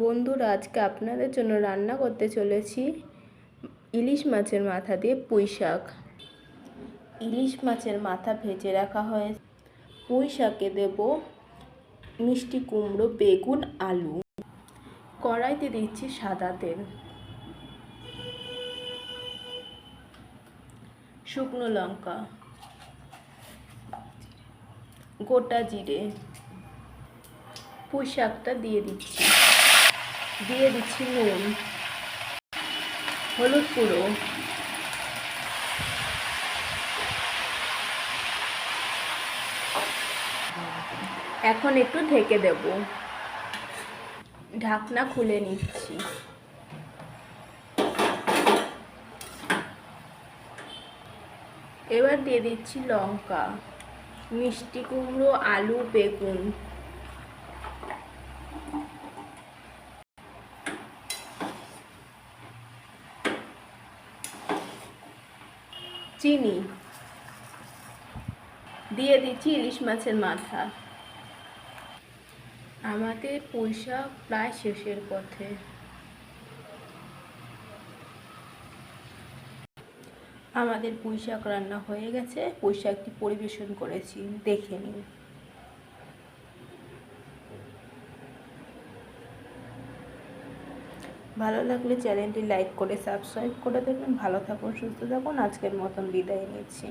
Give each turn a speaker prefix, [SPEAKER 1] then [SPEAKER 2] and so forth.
[SPEAKER 1] বন্ধুরা আজকে আপনাদের জন্য রান্না করতে চলেছি ইলিশ মাছের মাথা দিয়ে পুঁই শাক। ইলিশ মাছের মাথা ভেজে রাখা হয়ে পুঁই শাকে দেব মিষ্টি কুমড়ো, বেগুন, আলু। কড়াইতে দিচ্ছি সাদা তেল। শুকনো লঙ্কা। গোটা জিরে। পুঁই শাকটা দিয়ে দিচ্ছি। দিয়ে দিচ্ছি নুন, হলুদ গুঁড়ো, এখন একটু ঢেকে দেব। ঢাকনা খুলে নিচ্ছি। এবার দিয়ে দিচ্ছি লঙ্কা, মিষ্টি কুমড়ো, আলু, বেগুন। চিনি। দিয়ে দিচ্ছি ইলিশ মাছের মাথা। আমাদের পয়সা প্রায় শেষের পথে। আমাদের পুঁইশাক রান্না হয়ে গেছে। পুঁইশাকটি পরিবেশন করেছি। দেখে নিন। ভালো লাগলে চ্যানেলটি লাইক করে সাবস্ক্রাইব করে দেবেন। ভালো থাকুন, সুস্থ থাকুন। আজকের মতন বিদায় নিচ্ছি।